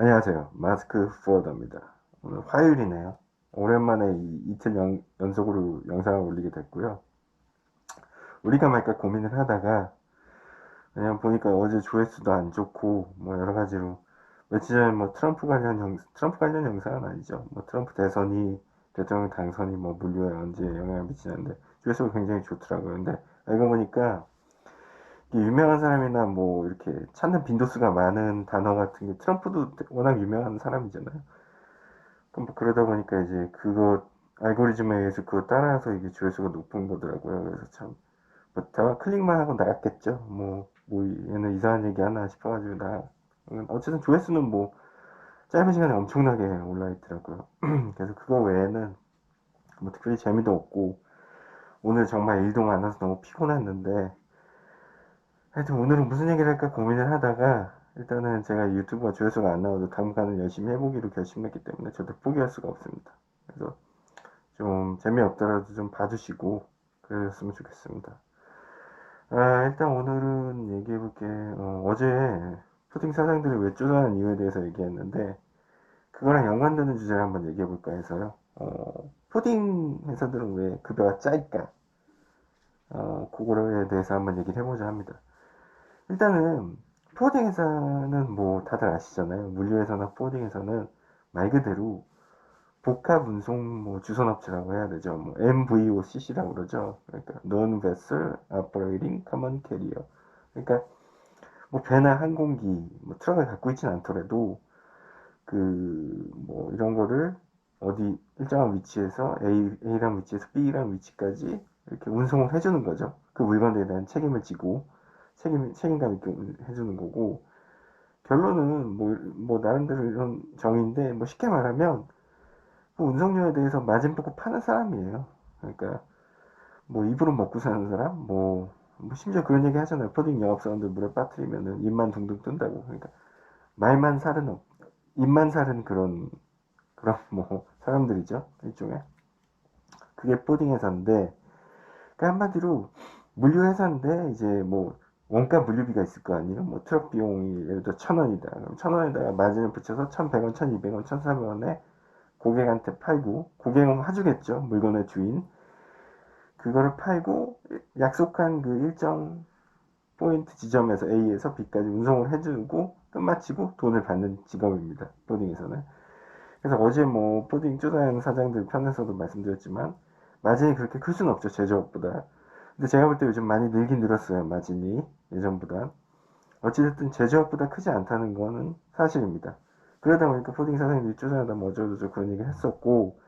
안녕하세요. 마스크 포어더입니다. 오늘 화요일이네요. 오랜만에 이, 이틀 연, 연속으로 영상을 올리게 됐고요. 우리가 말까 고민을 하다가 그냥 보니까 어제 조회수도 안 좋고 뭐 여러 가지로 며칠 전에 뭐 트럼프 관련 영 트럼프 관련 영상은 아니죠. 뭐 트럼프 대선이 대통령 당선이 뭐 물류에 언제 영향을 미치는데 조회수가 굉장히 좋더라고요. 근데 알고 보니까 유명한 사람이나 뭐 이렇게 찾는 빈도수가 많은 단어 같은 게 트럼프도 워낙 유명한 사람이잖아요. 그럼 뭐 그러다 보니까 이제 그거 알고리즘에 의해서 그거 따라서 이게 조회수가 높은 거더라고요. 그래서 참, 뭐, 다만 클릭만 하고 나갔겠죠. 뭐, 뭐, 얘는 이상한 얘기 하나 싶어가지고 나, 어쨌든 조회수는 뭐, 짧은 시간에 엄청나게 올라 있더라고요. 그래서 그거 외에는 뭐 특별히 재미도 없고, 오늘 정말 일도 많아서 너무 피곤했는데, 하여튼 오늘은 무슨 얘기를 할까 고민을 하다가 일단은 제가 유튜브가 조회수가 안 나와도 당분간은 열심히 해보기로 결심했기 때문에 저도 포기할 수가 없습니다. 그래서 좀 재미없더라도 좀 봐주시고 그랬으면 좋겠습니다. 아, 일단 오늘은 얘기해볼게. 어, 제 푸딩 사장들이 왜 쪼잔한 이유에 대해서 얘기했는데 그거랑 연관되는 주제를 한번 얘기해볼까 해서요. 어, 푸딩 회사들은 왜 급여가 짜일까? 어, 그거에 대해서 한번 얘기를 해보자 합니다. 일단은 포워딩 회사는 뭐 다들 아시잖아요. 물류회사나 포워딩 회사는 말 그대로 복합 운송 뭐 주선업체라고 해야 되죠. 뭐 MVOCC라고 그러죠. 그러니까 Non Vessel Operating Common Carrier. 그러니까 뭐 배나 항공기, 뭐 트럭을 갖고 있진 않더라도 그 뭐 이런 거를 어디 일정한 위치에서 A, A란 위치에서 B란 위치까지 이렇게 운송을 해주는 거죠. 그 물건들에 대한 책임을 지고 책임, 책임감 있게 해주는 거고, 결론은 뭐, 뭐, 나름대로 이런 정의인데, 뭐 쉽게 말하면, 뭐 운송료에 대해서 마진 뽑고 파는 사람이에요. 그러니까, 뭐 입으로 먹고 사는 사람, 뭐, 뭐 심지어 그런 얘기 하잖아요. 포딩 영업사원들 물에 빠뜨리면은 입만 둥둥 뜬다고. 그러니까, 말만 살은, 없, 입만 살은 그런, 그런 뭐, 사람들이죠. 일종의. 그게 포딩 회사인데, 그러니까 한마디로, 물류 회사인데, 이제 뭐, 원가 물류비가 있을 거 아니에요? 뭐 트럭 비용이 예를 들어 천 원이다. 그럼 천 원에다가 마진을 붙여서 천백 원, 천이백 원, 천삼백 원에 고객한테 팔고 고객은 화주겠죠. 물건의 주인. 그거를 팔고 약속한 그 일정 포인트 지점에서 A에서 B까지 운송을 해주고 끝마치고 돈을 받는 직업입니다. 포딩에서는. 그래서 어제 뭐 포딩 쪼다하는 사장들 편에서도 말씀드렸지만 마진이 그렇게 클 수는 없죠. 제조업보다. 근데 제가 볼 때 요즘 많이 늘긴 늘었어요. 마진이. 예전보다. 어찌됐든 제조업보다 크지 않다는 거는 사실입니다. 그러다 보니까 포딩 사장님들이 쪼잔하다 뭐 어쩌고저쩌고 그런 얘기를 했었고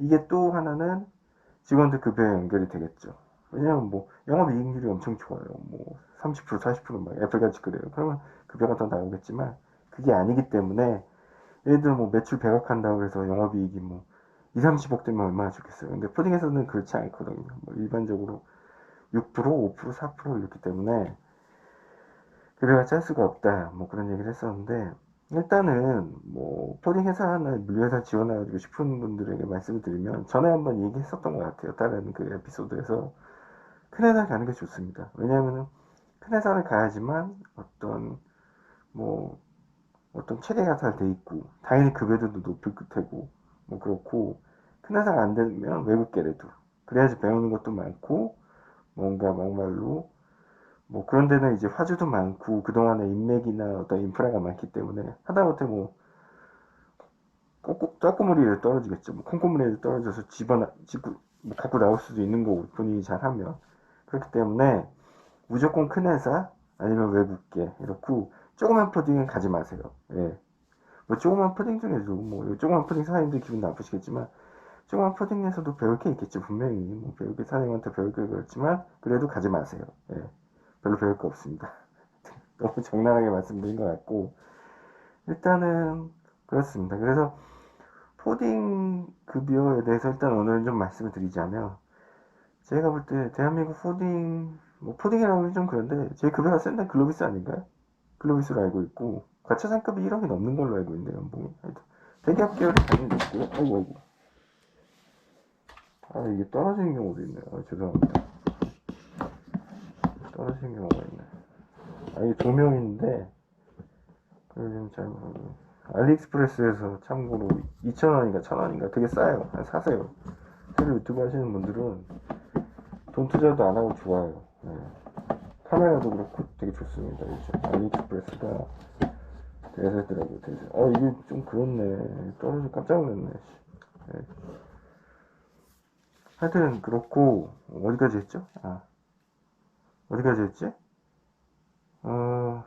이게 또 하나는 직원들 급여에 연결이 되겠죠. 왜냐면 뭐 영업 이익률이 엄청 좋아요. 뭐 30% 40%막 애플같이 그래요. 그러면 급여가 더 나오겠지만 그게 아니기 때문에 예를 들어 뭐 매출 100억 한다고 해서 영업 이익이 뭐 2, 30억 되면 얼마나 좋겠어요. 근데 푸딩에서는 그렇지 않거든요. 뭐 일반적으로 6%, 5%, 4% 이렇기 때문에 급여가 짤 수가 없다. 뭐 그런 얘기를 했었는데 일단은 뭐 포딩 회사나 물류회사 지원하고 싶은 분들에게 말씀을 드리면 전에 한번 얘기했었던 것 같아요. 다른 그 에피소드에서 큰 회사 가는 게 좋습니다. 왜냐하면 큰 회사를 가야지만 어떤 뭐 어떤 체계가 잘 돼 있고 당연히 급여도 높을 테고 뭐 그렇고 큰 회사가 안 되면 외국계래도 그래야지 배우는 것도 많고 뭔가 막말로 뭐 그런 데는 이제 화주도 많고 그동안에 인맥이나 어떤 인프라가 많기 때문에 하다못해 뭐 쪼꼬무리를 떨어지겠죠. 뭐 콩고무리를 떨어져서 집어나 집고 뭐 갖고 나올 수도 있는 거고 본인이 잘하면 그렇기 때문에 무조건 큰 회사 아니면 외국계 이렇고 조그만 푸딩은 가지 마세요. 예. 뭐 조그만 푸딩 중에도 뭐 조그만 푸딩 사장님들 기분 나쁘시겠지만 조그만 푸딩에서도 배울 게 있겠지 분명히 뭐 배울 게 사장님한테 배울 게 그렇지만 그래도 가지 마세요. 예. 별로 배울 거 없습니다. 너무 적나라하게 말씀드린 것 같고 일단은 그렇습니다. 그래서 포딩 급여에 대해서 일단 오늘은 좀 말씀을 드리자면 제가 볼 때 대한민국 포딩 뭐 포딩이라고 하기 좀 그런데 제 급여가 센 데는 글로비스 아닌가요? 글로비스로 알고 있고 과차상급이 1억이 넘는 걸로 알고 있는데 연봉이 하여튼 대기업 계열이 당연히 있고요. 아이고 아이고 아 이게 떨어지는 경우도 있네요. 아, 죄송합니다. 떨어지는 경우가 있네. 아, 이게 조명인데, 그걸 좀 잘못, 알리익스프레스에서 참고로 2,000원인가 1,000원인가 되게 싸요. 한 사세요. 새로 유튜브 하시는 분들은 돈 투자도 안 하고 좋아요. 네. 카메라도 그렇고 되게 좋습니다. 요즘 알리익스프레스가 대세더라고요. 대세. 어 이게 좀 그렇네. 떨어져 깜짝 놀랐네. 씨. 네. 하여튼 그렇고 어디까지 했죠? 아 어디까지 했지? 어,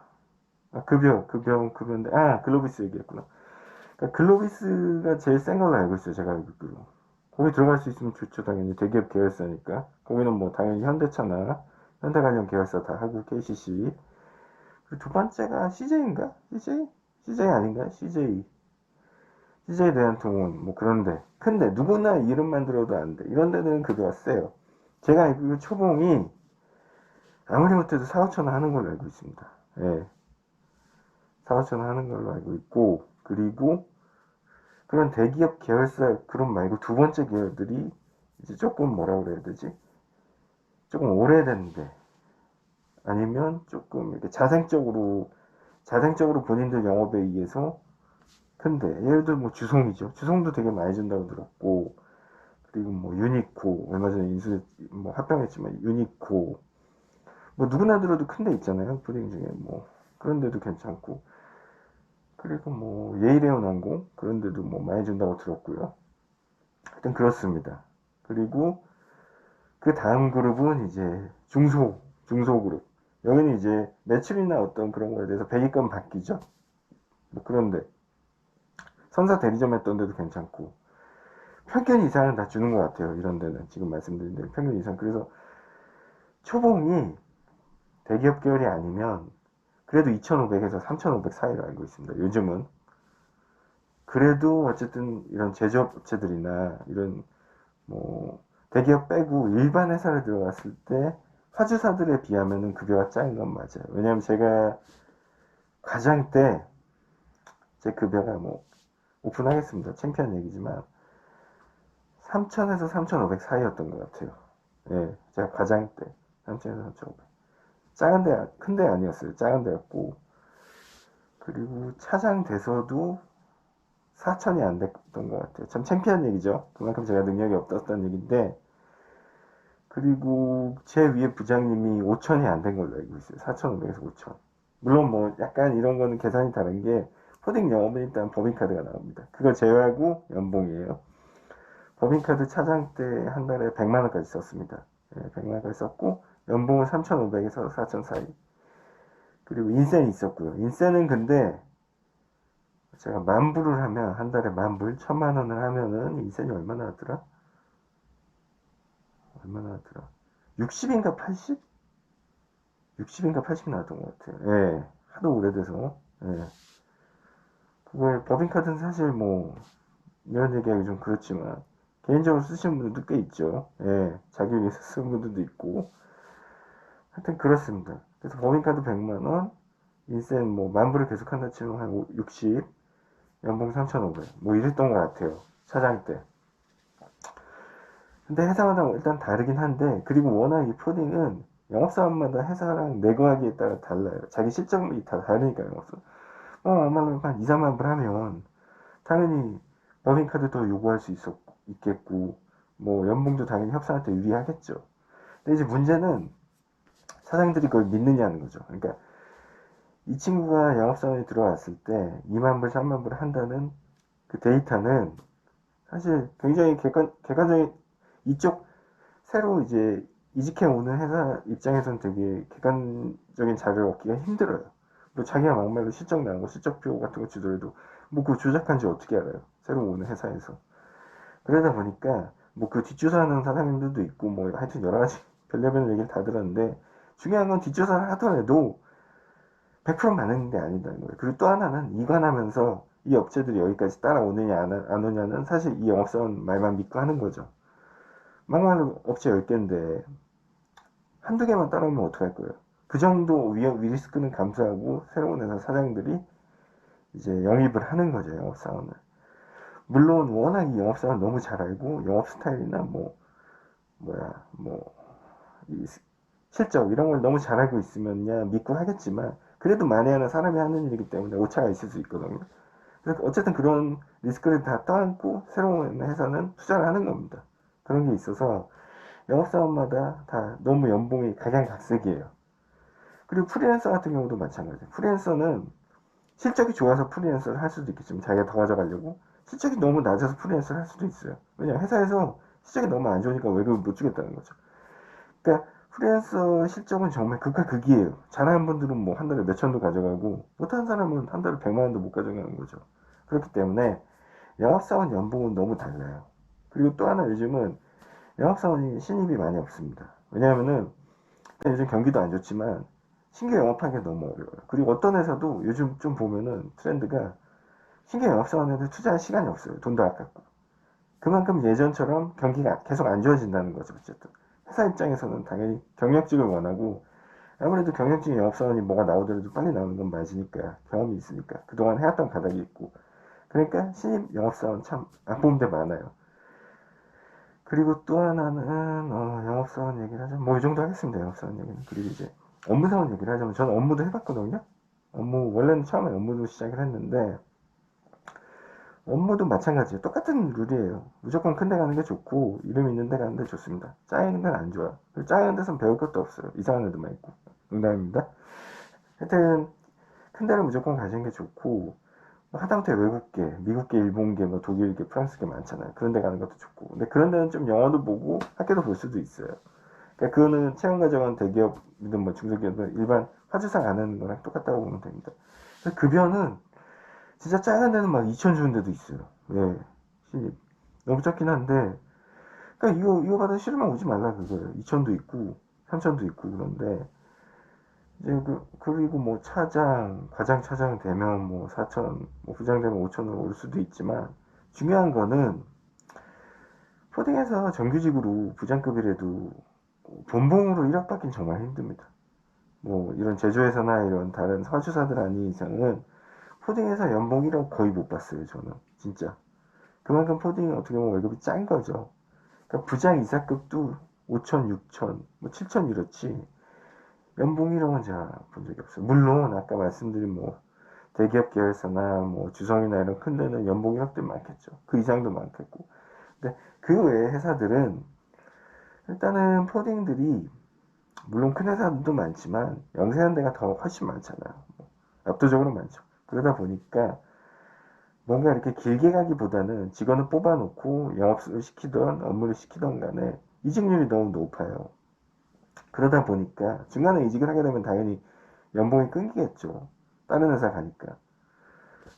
아, 급여, 급여, 급여인데, 아, 글로비스 얘기했구나. 그러니까 글로비스가 제일 센 걸로 알고 있어요, 제가 알기로. 거기 들어갈 수 있으면 좋죠, 당연히. 대기업 계열사니까. 거기는 뭐, 당연히 현대차나, 현대 관련 계열사 다 하고, KCC. 그리고 두 번째가 CJ인가? CJ? CJ 아닌가? CJ. CJ 대한 통운, 뭐, 그런데. 근데, 누구나 이름만 들어도 안 돼. 이런 데는 급여가 세요. 제가 알기로 초봉이, 아무리 못해도 4, 5천 원 하는 걸로 알고 있습니다. 예. 4, 5천 원 하는 걸로 알고 있고, 그리고 그런 대기업 계열사 그룹 말고 두 번째 계열들이 이제 조금 뭐라 그래야 되지? 조금 오래된데, 아니면 조금 이렇게 자생적으로, 자생적으로 본인들 영업에 의해서 큰데, 예를 들어 뭐 주송이죠. 주송도 되게 많이 준다고 들었고, 그리고 뭐 유니코, 얼마 전에 인수, 뭐 합병했지만 유니코, 뭐 누구나 들어도 큰 데 있잖아요. 푸딩 중에 뭐 그런 데도 괜찮고 그리고 뭐 예일에온 항공 그런 데도 뭐 많이 준다고 들었고요. 하여튼 그렇습니다. 그리고 그 다음 그룹은 이제 중소 중소 그룹 여기는 이제 매출이나 어떤 그런 거에 대해서 배기권 바뀌죠. 뭐 그런데 선사 대리점 했던 데도 괜찮고 평균 이상은 다 주는 것 같아요. 이런 데는 지금 말씀드린 대로 평균 이상 그래서 초봉이 대기업 계열이 아니면 그래도 2,500에서 3,500 사이로 알고 있습니다. 요즘은. 그래도 어쨌든 이런 제조업체들이나 이런 뭐 대기업 빼고 일반 회사를 들어갔을 때 화주사들에 비하면은 급여가 작은 건 맞아요. 왜냐면 제가 가장 때 제 급여가 뭐 오픈하겠습니다. 창피한 얘기지만 3,000에서 3,500 사이였던 것 같아요. 예, 제가 과장 때 3,000에서 3,500. 작은 데, 큰 데 아니었어요. 작은 데였고. 그리고 차장 돼서도 4천이 안 됐던 것 같아요. 참 창피한 얘기죠. 그만큼 제가 능력이 없었던 얘기인데. 그리고 제 위에 부장님이 5천이 안 된 걸로 알고 있어요. 4,500에서 5천. 물론 뭐 약간 이런 거는 계산이 다른 게 포딩 영업은 일단 법인카드가 나옵니다. 그걸 제외하고 연봉이에요. 법인카드 차장 때 한 달에 100만 원까지 썼습니다. 예, 100만 원까지 썼고 연봉은 3,500에서 4,000 사이. 그리고 인센이 있었고요. 인센은 근데 제가 만불을 하면 한 달에 만불 천만 원을 하면은 인센이 얼마나 하더라? 얼마나 하더라? 60인가 80? 60인가 80 나왔던 것 같아요. 예. 하도 오래돼서. 예. 그거에 법인카드는 사실 뭐 이런 얘기하기 좀 그렇지만 개인적으로 쓰시는 분들도 꽤 있죠. 예. 자기 위해서 쓰는 분들도 있고. 하여튼 그렇습니다. 그래서 법인카드 100만 원, 인센 뭐 만불을 계속 한다 치면 한 60, 연봉 3,500. 뭐 이랬던 것 같아요. 차장 때. 근데 회사마다 일단 다르긴 한데, 그리고 워낙 이 프로딩은 영업사원마다 회사랑 내고하기에 따라 달라요. 자기 실적이 다 다르니까 영업사. 어, 얼마나 한 2, 3만 불 하면, 당연히 법인카드도 요구할 수 있었, 있겠고, 뭐 연봉도 당연히 협상할 때 유리하겠죠. 근데 이제 문제는 사장들이 그걸 믿느냐는 거죠. 그러니까 이 친구가 영업사원에 들어왔을 때 2만 불, 3만 불 한다는 그 데이터는 사실 굉장히 객관, 객관적인 이쪽 새로 이제 이직해 오는 회사 입장에서는 되게 객관적인 자료를 얻기가 힘들어요. 뭐 자기가 막말로 실적 나온 거, 실적표 같은 거 주더라도 뭐 그거 조작한지 어떻게 알아요? 새로 오는 회사에서. 그러다 보니까 뭐 그 뒷조사하는 사장님들도 있고 뭐 하여튼 여러 가지 별의별 얘기를 다 들었는데 중요한 건 뒷조사를 하더라도 100% 맞는 게 아니다는 거예요. 그리고 또 하나는 이관하면서 이 업체들이 여기까지 따라오느냐 안, 안 오냐는 사실 이 영업사원 말만 믿고 하는 거죠. 막말로 업체 10개인데 한두 개만 따라오면 어떡할 거예요. 그 정도 위험, 리스크는 감수하고 새로운 회사 사장들이 이제 영입을 하는 거죠, 영업사원을. 물론 워낙 이 영업사원 너무 잘 알고 영업 스타일이나 뭐 뭐야 뭐이 실적 이런 걸 너무 잘 알고 있으면야 믿고 하겠지만 그래도 만에 하나 사람이 하는 일이기 때문에 오차가 있을 수 있거든요. 그래서 어쨌든 그런 리스크를 다 떠안고 새로운 회사는 투자를 하는 겁니다. 그런 게 있어서 영업사원마다 다 너무 연봉이 각양각색이에요. 그리고 프리랜서 같은 경우도 마찬가지예요. 프리랜서는 실적이 좋아서 프리랜서를 할 수도 있겠지만 자기가 더 가져가려고 실적이 너무 낮아서 프리랜서를 할 수도 있어요. 왜냐 회사에서 실적이 너무 안 좋으니까 월급을 못 주겠다는 거죠. 그러니까 프리랜서 실적은 정말 극과 극이에요. 잘하는 분들은 뭐 한 달에 몇 천도 가져가고 못하는 사람은 한 달에 백만 원도 못 가져가는 거죠. 그렇기 때문에 영업사원 연봉은 너무 달라요. 그리고 또 하나 요즘은 영업사원이 신입이 많이 없습니다. 왜냐하면은 요즘 경기도 안 좋지만 신규 영업하기가 너무 어려워요. 그리고 어떤 회사도 요즘 좀 보면은 트렌드가 신규 영업사원한테 투자할 시간이 없어요. 돈도 아깝고. 그만큼 예전처럼 경기가 계속 안 좋아진다는 거죠. 어쨌든. 회사 입장에서는 당연히 경력직을 원하고 아무래도 경력직 영업사원이 뭐가 나오더라도 빨리 나오는 건 맞으니까 경험이 있으니까 그동안 해왔던 가닥이 있고 그러니까 신입 영업사원 참안 뽑는 데 많아요. 그리고 또 하나는 어, 영업사원 얘기를 하자면 뭐이 정도 하겠습니다. 영업사원 얘기는 그리고 이제 업무사원 얘기를 하자면 저는 업무도 해봤거든요. 업무 원래는 처음에 업무도 시작을 했는데 업무도 마찬가지예요. 똑같은 룰이에요. 무조건 큰 데 가는 게 좋고 이름 있는 데 가는 게 좋습니다. 작은 데는 안 좋아요. 작은 데선 배울 것도 없어요. 이상한 애들만 있고. 농담입니다. 하여튼 큰 데를 무조건 가시는 게 좋고 뭐 하다못해 외국계, 미국계, 일본계, 뭐 독일계, 프랑스계 많잖아요. 그런 데 가는 것도 좋고. 근데 그런 데는 좀 영어도 보고 학교도 볼 수도 있어요. 그러니까 그거는 채용 과정은 대기업이든 뭐 중소기업이든 일반 화주상 안 하는 거랑 똑같다고 보면 됩니다. 급여는 진짜 작은 데는 막 2천 주는 데도 있어요. 예. 신입. 너무 작긴 한데, 그니까 이거, 이거 받아 싫으면 오지 말라 그거예요. 2천도 있고, 3천도 있고, 그런데, 이제 그, 그리고 뭐 차장, 과장 차장 되면 뭐 4천, 뭐 부장 되면 5천으로 올 수도 있지만, 중요한 거는, 포딩에서 정규직으로 부장급이라도 본봉으로 1억 받긴 정말 힘듭니다. 뭐 이런 제조회사나 이런 다른 서주사들 아닌 이상은 포딩에서 연봉 1억 거의 못 봤어요, 저는. 진짜. 그만큼 포딩이 어떻게 보면 월급이 짠 거죠. 그러니까 부장 이사급도 5천, 6천, 뭐 7천 이렇지. 연봉 1억은 제가 본 적이 없어요. 물론 아까 말씀드린 뭐 대기업 계열사나 뭐 주성이나 이런 큰 데는 연봉 1억도 많겠죠. 그 이상도 많겠고. 근데 그 외의 회사들은 일단은 포딩들이 물론 큰 회사들도 많지만 영세한 데가 더 훨씬 많잖아요. 뭐 압도적으로 많죠. 그러다 보니까 뭔가 이렇게 길게 가기보다는 직원을 뽑아놓고 영업을 시키던 업무를 시키던 간에 이직률이 너무 높아요. 그러다 보니까 중간에 이직을 하게 되면 당연히 연봉이 끊기겠죠. 다른 회사 가니까.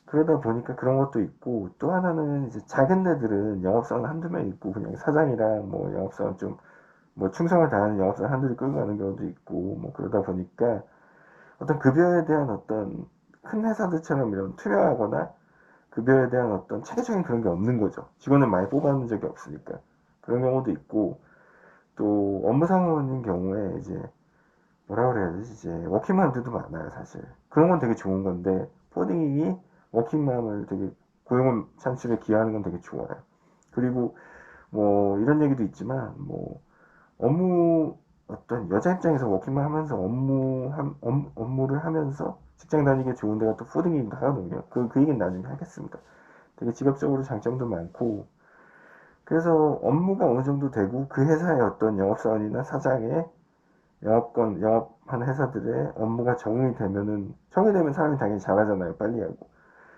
그러다 보니까 그런 것도 있고 또 하나는 이제 작은 데들은 영업사원 한두 명 있고 그냥 사장이랑 뭐 영업사원 좀 뭐 충성을 다하는 영업사원 한둘이 끌고 가는 경우도 있고 뭐 그러다 보니까 어떤 급여에 대한 어떤 큰 회사들처럼 이런 투명하거나 급여에 대한 어떤 체계적인 그런 게 없는 거죠. 직원을 많이 뽑아놓은 적이 없으니까. 그런 경우도 있고, 또 업무상원인 경우에 이제 뭐라 그래야 되지? 이제 워킹맘들도 많아요, 사실. 그런 건 되게 좋은 건데, 포딩이 워킹맘을 되게 고용 창출에 기여하는 건 되게 좋아요. 그리고 뭐 이런 얘기도 있지만, 뭐 업무 어떤 여자 입장에서 워킹맘 하면서 업무 함, 업, 업무를 하면서 직장 다니기 좋은 데가 또 푸딩이기도 하거든요. 그, 그 얘기는 나중에 하겠습니다. 되게 직업적으로 장점도 많고, 그래서 업무가 어느 정도 되고, 그 회사의 어떤 영업사원이나 사장의 영업권, 영업하는 회사들의 업무가 적응이 되면은, 적응이 되면 사람이 당연히 잘하잖아요. 빨리 하고.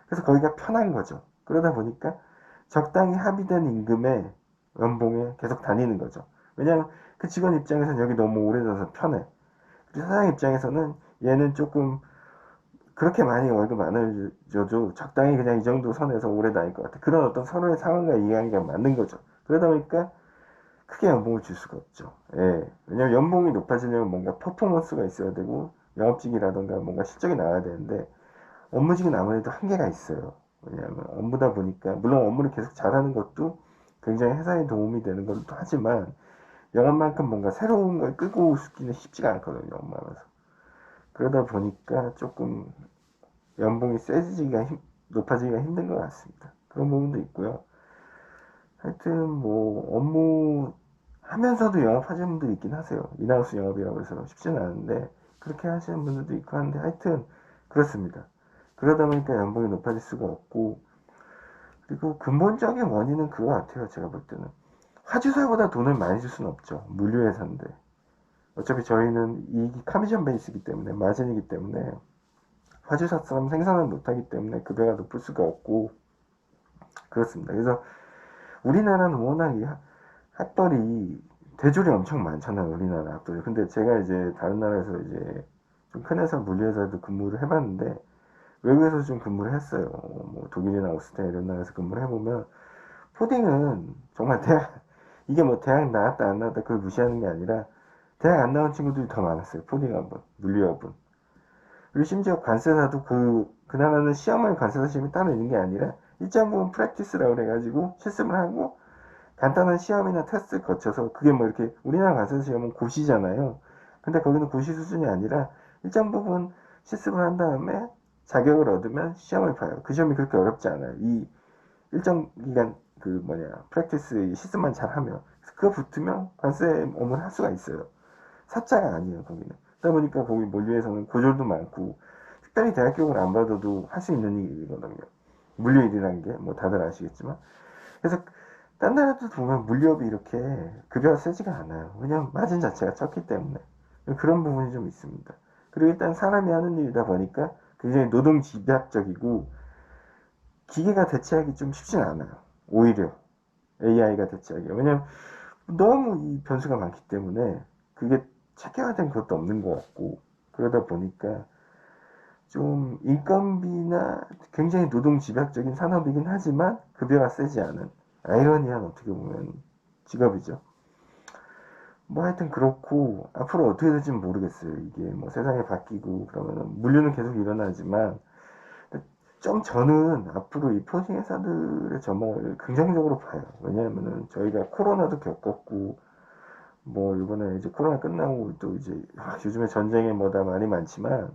그래서 거기가 편한 거죠. 그러다 보니까 적당히 합의된 임금에 연봉에 계속 다니는 거죠. 왜냐하면 그 직원 입장에서는 여기 너무 오래돼서 편해. 그리고 사장 입장에서는 얘는 조금 그렇게 많이 월급 안 줘도 적당히 그냥 이 정도 선에서 오래 다닐 것 같아. 그런 어떤 서로의 상황과 이해하기가 맞는 거죠. 그러다 보니까 크게 연봉을 줄 수가 없죠. 예. 왜냐면 연봉이 높아지려면 뭔가 퍼포먼스가 있어야 되고, 영업직이라던가 뭔가 실적이 나와야 되는데, 업무직은 아무래도 한계가 있어요. 왜냐하면 업무다 보니까, 물론 업무를 계속 잘하는 것도 굉장히 회사에 도움이 되는 것도 하지만, 영업만큼 뭔가 새로운 걸 끌고 오기는 쉽지가 않거든요, 업무하면서. 그러다 보니까 조금 연봉이 세지기가 힘, 높아지기가 힘든 것 같습니다. 그런 부분도 있고요. 하여튼 뭐 업무 하면서도 영업하시는 분들이 있긴 하세요. 인하우스 영업이라고 해서 쉽지는 않은데 그렇게 하시는 분들도 있고 한데 하여튼 그렇습니다. 그러다 보니까 연봉이 높아질 수가 없고 그리고 근본적인 원인은 그거 같아요. 제가 볼 때는 화주사보다 돈을 많이 줄 수는 없죠. 물류회사인데 어차피 저희는 이익이 커미션 베이스이기 때문에 마진이기 때문에 화주사처럼 생산을 못하기 때문에 급여가 높을 수가 없고 그렇습니다. 그래서 우리나라는 워낙 이 학- 학벌이 대졸이 엄청 많잖아요. 우리나라 학벌이. 근데 제가 이제 다른 나라에서 이제 좀 큰 회사 물류회사에도 근무를 해봤는데 외국에서 좀 근무를 했어요. 뭐 독일이나 오스트리아 이런 나라에서 근무를 해보면 코딩은 정말 대학 이게 뭐 대학 나왔다 안 나왔다 그걸 무시하는 게 아니라 대학 안 나온 친구들이 더 많았어요. 코딩학원, 물류학원. 그리고 심지어 관세사도 그, 그 나라는 시험을 관세사 시험이 따로 있는 게 아니라 일정 부분 프랙티스라고 그래가지고 실습을 하고 간단한 시험이나 테스트를 거쳐서 그게 뭐 이렇게 우리나라 관세사 시험은 고시잖아요. 근데 거기는 고시 수준이 아니라 일정 부분 실습을 한 다음에 자격을 얻으면 시험을 봐요. 그 시험이 그렇게 어렵지 않아요. 이 일정 기간 그 뭐냐 프랙티스 실습만 잘하면 그거 붙으면 관세 업무를 할 수가 있어요. 사자가 아니에요 거기는. 그러다 보니까 거기 물류에서는 고졸도 많고 특별히 대학 교육을 안 받아도 할 수 있는 일이거든요. 물류 일이라는 게 뭐 다들 아시겠지만 그래서 딴 나라도 보면 물류업이 이렇게 급여가 세지가 않아요. 왜냐면 마진 자체가 적기 때문에 그런 부분이 좀 있습니다. 그리고 일단 사람이 하는 일이다 보니까 굉장히 노동 집약적이고 기계가 대체하기 좀 쉽진 않아요. 오히려 AI가 대체하기. 왜냐면 너무 이 변수가 많기 때문에 그게 체계화된 것도 없는 것 같고 그러다 보니까 좀 인건비나 굉장히 노동 집약적인 산업이긴 하지만 급여가 세지 않은 아이러니한 어떻게 보면 직업이죠. 뭐 하여튼 그렇고 앞으로 어떻게 될지는 모르겠어요. 이게 뭐 세상이 바뀌고 그러면은 물류는 계속 일어나지만 좀 저는 앞으로 이 포징 회사들의 전망을 긍정적으로 봐요. 왜냐하면은 저희가 코로나도 겪었고 뭐 이번에 이제 코로나 끝나고 또 이제 아, 요즘에 전쟁에 뭐다 말이 많지만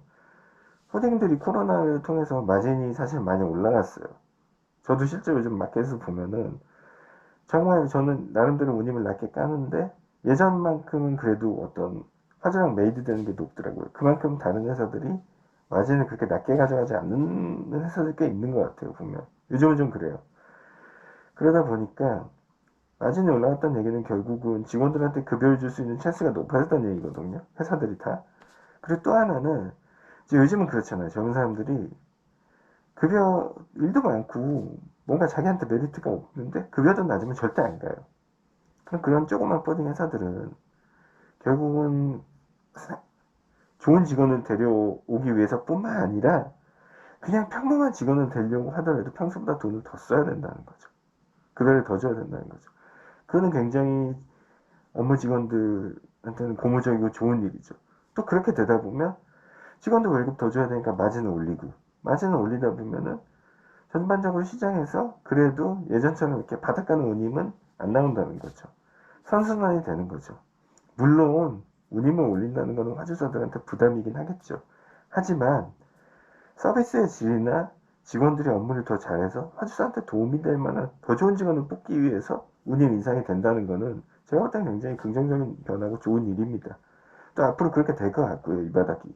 호딩들이 코로나를 통해서 마진이 사실 많이 올라갔어요. 저도 실제로 요즘 마켓에서 보면은 정말 저는 나름대로 운임을 낮게 까는데 예전만큼은 그래도 어떤 화재랑 메이드 되는 게 높더라고요. 그만큼 다른 회사들이 마진을 그렇게 낮게 가져가지 않는 회사들 꽤 있는 것 같아요, 보면. 요즘은 좀 그래요. 그러다 보니까 마진이 올라갔다는 얘기는 결국은 직원들한테 급여를 줄 수 있는 찬스가 높아졌다는 얘기거든요. 회사들이 다. 그리고 또 하나는 이제 요즘은 그렇잖아요. 젊은 사람들이 급여 일도 많고 뭔가 자기한테 메리트가 없는데 급여도 낮으면 절대 안 가요. 그럼 그런 조그만 뻗은 회사들은 결국은 사- 좋은 직원을 데려오기 위해서뿐만 아니라 그냥 평범한 직원을 데려오고 하더라도 평소보다 돈을 더 써야 된다는 거죠. 급여를 더 줘야 된다는 거죠. 그거는 굉장히 업무 직원들한테는 고무적이고 좋은 일이죠. 또 그렇게 되다 보면 직원도 월급 더 줘야 되니까 마진을 올리고 마진을 올리다 보면은 전반적으로 시장에서 그래도 예전처럼 이렇게 바닥가는 운임은 안 나온다는 거죠. 선순환이 되는 거죠. 물론 운임을 올린다는 것은 화주사들한테 부담이긴 하겠죠. 하지만 서비스의 질이나 직원들이 업무를 더 잘해서 화주사한테 도움이 될 만한 더 좋은 직원을 뽑기 위해서 운임 인상이 된다는 것은 제가 볼 때는 굉장히 긍정적인 변화고 좋은 일입니다. 또 앞으로 그렇게 될 것 같고요, 이 바닥이.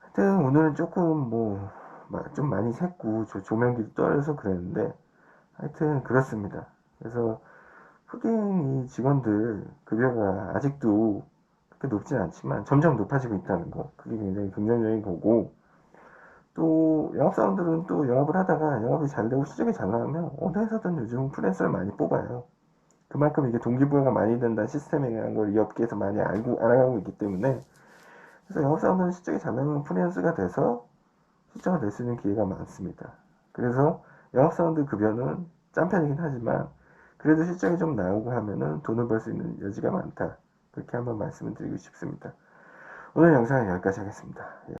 하여튼 오늘은 조금 뭐 좀 많이 샜고 저 조명기도 떨어져서 그랬는데 하여튼 그렇습니다. 그래서 이 직원들 급여가 아직도 그렇게 높진 않지만 점점 높아지고 있다는 거 그게 굉장히 긍정적인 거고 또 영업 사원들은 또 영업을 하다가 영업이 잘 되고 실적이 잘 나오면 어느 회사든 요즘 프리랜서를 많이 뽑아요. 그만큼 이게 동기부여가 많이 된다는 시스템이라는 걸 이 업계에서 많이 알고 알아가고 있기 때문에 그래서 영업 사원들은 실적이 잘 나오면 프리랜서가 돼서 실적을 낼 수 있는 기회가 많습니다. 그래서 영업 사원들 급여는 짠 편이긴 하지만 그래도 실적이 좀 나오고 하면은 돈을 벌 수 있는 여지가 많다. 그렇게 한번 말씀을 드리고 싶습니다. 오늘 영상은 여기까지 하겠습니다. 예.